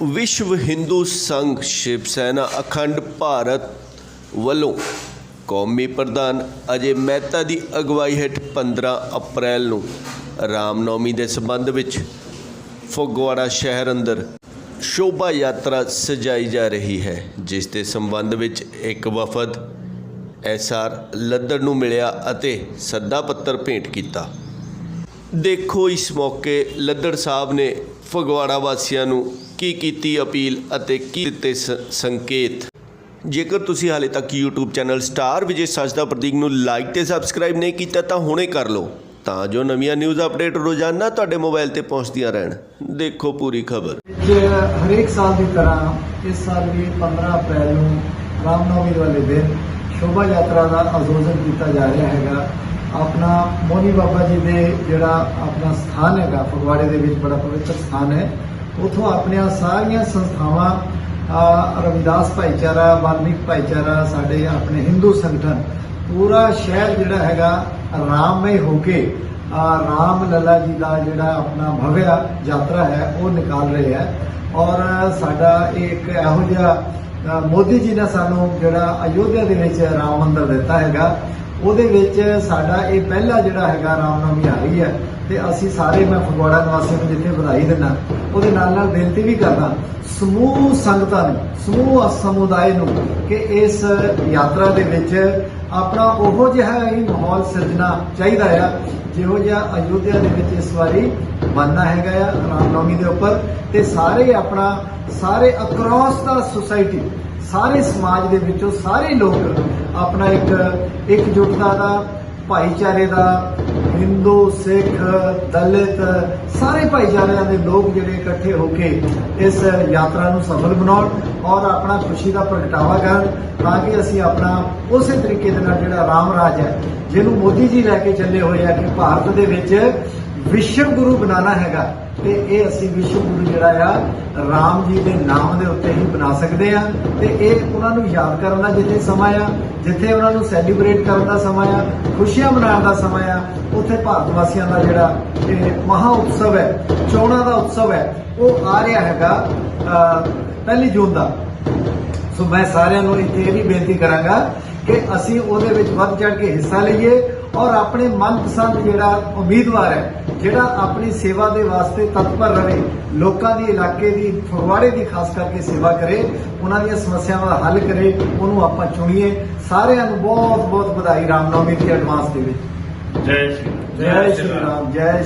ਵਿਸ਼ਵ ਹਿੰਦੂ ਸੰਘ ਸ਼ਿਵ ਸੈਨਾ ਅਖੰਡ ਭਾਰਤ ਵੱਲੋਂ ਕੌਮੀ ਪ੍ਰਧਾਨ ਅਜੇ ਮਹਿਤਾ ਦੀ ਅਗਵਾਈ ਹੇਠ 15 ਅਪ੍ਰੈਲ ਨੂੰ ਰਾਮਨੌਮੀ ਦੇ ਸੰਬੰਧ ਵਿੱਚ ਫਗਵਾੜਾ ਸ਼ਹਿਰ ਅੰਦਰ ਸ਼ੋਭਾ ਯਾਤਰਾ ਸਜਾਈ ਜਾ ਰਹੀ ਹੈ, ਜਿਸ ਦੇ ਸੰਬੰਧ ਵਿੱਚ ਇੱਕ ਵਫਦ ਐਸਆਰ ਲੱਦੜ ਨੂੰ ਮਿਲਿਆ ਅਤੇ ਸੱਦਾ ਪੱਤਰ ਭੇਂਟ ਕੀਤਾ। ਦੇਖੋ ਇਸ ਮੌਕੇ ਲੱਦੜ ਸਾਹਿਬ ਨੇ ਫਗਵਾੜਾ ਵਾਸੀਆਂ ਨੂੰ ਕੀ ਕੀਤੀ ਅਪੀਲ ਅਤੇ ਕੀ ਦਿੱਤੇ ਸੰਕੇਤ। ਜੇਕਰ ਤੁਸੀਂ ਹਾਲੇ ਤੱਕ YouTube ਚੈਨਲ ਸਟਾਰ ਵਿਜੇ ਸੱਚ ਦਾ ਪ੍ਰਤੀਕ ਨੂੰ ਲਾਈਕ ਤੇ ਸਬਸਕ੍ਰਾਈਬ ਨਹੀਂ ਕੀਤਾ ਤਾਂ ਹੁਣੇ ਕਰ ਲਓ, ਤਾਂ ਜੋ ਨਵੀਆਂ ਨਿਊਜ਼ ਅਪਡੇਟ ਰੋਜ਼ਾਨਾ ਤੁਹਾਡੇ ਮੋਬਾਈਲ ਤੇ ਪਹੁੰਚਦੀਆਂ ਰਹਿਣ। ਦੇਖੋ ਪੂਰੀ ਖਬਰ। ਹਰੇਕ ਸਾਲ ਦੀ ਤਰ੍ਹਾਂ ਇਸ ਸਾਲ ਵੀ 15 ਅਪ੍ਰੈਲ ਨੂੰ ਰਾਮਨੌਮੀ ਵਾਲੇ ਦਿਨ ਸ਼ੋਭਾ ਯਾਤਰਾ ਦਾ ਆਯੋਜਨ ਕੀਤਾ ਜਾ ਰਿਹਾ ਹੈਗਾ ਆਪਣਾ ਮੋਨੀ ਬਾਬਾ ਜੀ ਦੇ ਜਿਹੜਾ ਆਪਣਾ ਸਥਾਨ ਹੈਗਾ, ਫਗਵਾੜੇ ਦੇ ਵਿੱਚ ਬੜਾ ਪਵਿੱਤਰ ਸਥਾਨ ਹੈ। ਉਥੋਂ ਆਪਣੀਆਂ ਸਾਰੀਆਂ ਸੰਸਥਾਵਾਂ ਰਵਿਦਾਸ ਭਾਈਚਾਰਾ ਵਾਲਮੀਕ ਭਾਈਚਾਰਾ, ਸਾਡੇ ਆਪਣੇ ਹਿੰਦੂ ਸੰਗਠਨ, ਪੂਰਾ ਸ਼ਹਿਰ ਜਿਹੜਾ ਹੈਗਾ, ਰਾਮਮਈ ਹੋ ਕੇ ਰਾਮ ਲਲਾ ਜੀ ਦਾ ਜਿਹੜਾ ਆਪਣਾ ਭਵਿਆ ਯਾਤਰਾ ਹੈ, ਉਹ ਨਿਕਾਲ ਰਹੇ ਹੈ। ਔਰ ਸਾਡਾ ਇਹ ਇੱਕ ਇਹੋ ਜਿਹਾ ਮੋਦੀ ਜੀ ਨੇ ਸਾਨੂੰ ਜਿਹੜਾ ਅਯੋਧਿਆ ਦੇ ਵਿੱਚ ਰਾਮ ਮੰਦਿਰ ਦਿੱਤਾ ਹੈਗਾ ਉਹਦੇ ਵਿੱਚ ਸਾਡਾ ਇਹ ਪਹਿਲਾ ਜਿਹੜਾ ਹੈਗਾ ਰਾਮਨਵਮੀ ਆ ਰਹੀ ਹੈ ਤੇ ਅਸੀਂ ਸਾਰੇ ਮੈਂ ਫਗਵਾੜਾ ਨਿਵਾਸੀਆਂ ਨੂੰ ਜਿੱਥੇ ਵਧਾਈ ਦਿੰਦਾ, ਉਹਦੇ ਨਾਲ ਨਾਲ ਬੇਨਤੀ ਵੀ ਕਰਦਾ, ਸਮੂਹ ਸੰਗਤਾਂ ਨੂੰ, ਸਮੂਹ ਸਮੁਦਾਇ ਨੂੰ ਕਿ ਇਸ ਯਾਤਰਾ ਦੇ ਵਿੱਚ ਆਪਣਾ ਉਹੋ ਜਿਹਾ ਹੀ ਮਾਹੌਲ ਸਿਰਜਣਾ ਚਾਹੀਦਾ ਆ, ਜਿਹੋ ਜਿਹਾ ਅਯੋਧਿਆ ਦੇ ਵਿੱਚ ਇਸ ਵਾਰੀ ਬਣਨਾ ਹੈਗਾ ਆ ਰਾਮਨਵਮੀ ਦੇ ਉੱਪਰ ਤੇ ਸਾਰੇ ਆਪਣਾ, ਸਾਰੇ ਅਕ੍ਰੋਸ ਦਾ ਸੁਸਾਇਟੀ ਸਾਰੇ ਸਮਾਜ ਦੇ ਵਿੱਚੋਂ ਸਾਰੇ ਲੋਕ ਆਪਣਾ ਇੱਕ ਇਕਜੁੱਟਤਾ ਦਾ, ਭਾਈਚਾਰੇ ਦਾ, ਹਿੰਦੂ, ਸਿੱਖ, ਦਲਿਤ, ਸਾਰੇ ਭਾਈਚਾਰਿਆਂ ਦੇ ਲੋਕ ਜਿਹੜੇ ਇਕੱਠੇ ਹੋ ਕੇ ਇਸ ਯਾਤਰਾ ਨੂੰ ਸਫਲ ਬਣਾਉਣ ਔਰ ਆਪਣਾ ਖੁਸ਼ੀ ਦਾ ਪ੍ਰਗਟਾਵਾ ਕਰਨ ਤਾਂ ਕਿ ਅਸੀਂ ਆਪਣਾ ਉਸੇ ਤਰੀਕੇ ਦੇ ਨਾਲ ਜਿਹੜਾ ਰਾਮ ਰਾਜ ਹੈ, ਜਿਹਨੂੰ ਮੋਦੀ ਜੀ ਲੈ ਕੇ ਚੱਲੇ ਹੋਏ ਆ ਕਿ ਭਾਰਤ ਦੇ ਵਿੱਚ ਵਿਸ਼ਵ ਗੁਰੂ ਬਣਾਉਣਾ ਹੈਗਾ ਤੇ ਇਹ ਅਸੀਂ ਵਿਸ਼ਵ ਗੁਰੂ ਜਿਹੜਾ ਆ ਰਾਮ ਜੀ ਦੇ ਨਾਮ ਦੇ ਉੱਤੇ ਹੀ ਬਣਾ ਸਕਦੇ ਆ ਤੇ ਇਹ ਉਹਨਾਂ ਨੂੰ ਯਾਦ ਕਰਨ ਦਾ ਜਿੱਥੇ ਸਮਾਂ ਆ ਜਿੱਥੇ ਉਹਨਾਂ ਨੂੰ ਸੈਲੀਬ੍ਰੇਟ ਕਰਨ ਦਾ ਸਮਾਂ ਆ ਖੁਸ਼ੀਆਂ ਮਨਾਉਣ ਦਾ ਸਮਾਂ ਆ ਉੱਥੇ ਭਾਰਤ ਵਾਸੀਆਂ ਦਾ ਜਿਹੜਾ ਇਹ ਮਹਾ ਉਤਸਵ ਹੈ ਚੋਣਾਂ ਦਾ ਉਤਸਵ ਹੈ ਉਹ ਆ ਰਿਹਾ ਹੈਗਾ ਅਹ, ਪਹਿਲੀ ਜੂਨ ਦਾ। ਸੋ ਮੈਂ ਸਾਰਿਆਂ ਨੂੰ ਇੱਥੇ ਇਹ ਵੀ ਬੇਨਤੀ ਕਰਾਂਗਾ ਕਿ ਅਸੀਂ ਉਹਦੇ ਵਿੱਚ ਵੱਧ ਚੜ ਕੇ ਹਿੱਸਾ ਲਈਏ ਔਰ ਆਪਣੇ ਮਨਪਸੰਦ ਜਿਹੜਾ ਉਮੀਦਵਾਰ ਹੈ ਜਿਹੜਾ ਆਪਣੀ ਸੇਵਾ ਦੇ ਵਾਸਤੇ ਤਤਪਰ ਰਵੇ ਲੋਕਾਂ ਦੀ ਇਲਾਕੇ ਦੀ ਫਗਵਾੜੇ ਦੀ ਖਾਸ ਕਰਕੇ ਸੇਵਾ ਕਰੇ ਉਹਨਾਂ ਦੀਆਂ ਸਮੱਸਿਆਵਾਂ ਦਾ ਹੱਲ ਕਰੇ ਉਹਨੂੰ ਆਪਾਂ ਚੁਣੀਏ। ਸਾਰਿਆਂ ਨੂੰ ਬਹੁਤ ਬਹੁਤ ਵਧਾਈ ਰਾਮਨੌਮੀ ਦੀ ਐਡਵਾਂਸ ਦੇ ਵਿੱਚ। ਜੈ ਸ਼੍ਰੀ ਜੈ ਸ਼੍ਰੀ ਰਾਮ ਜੈ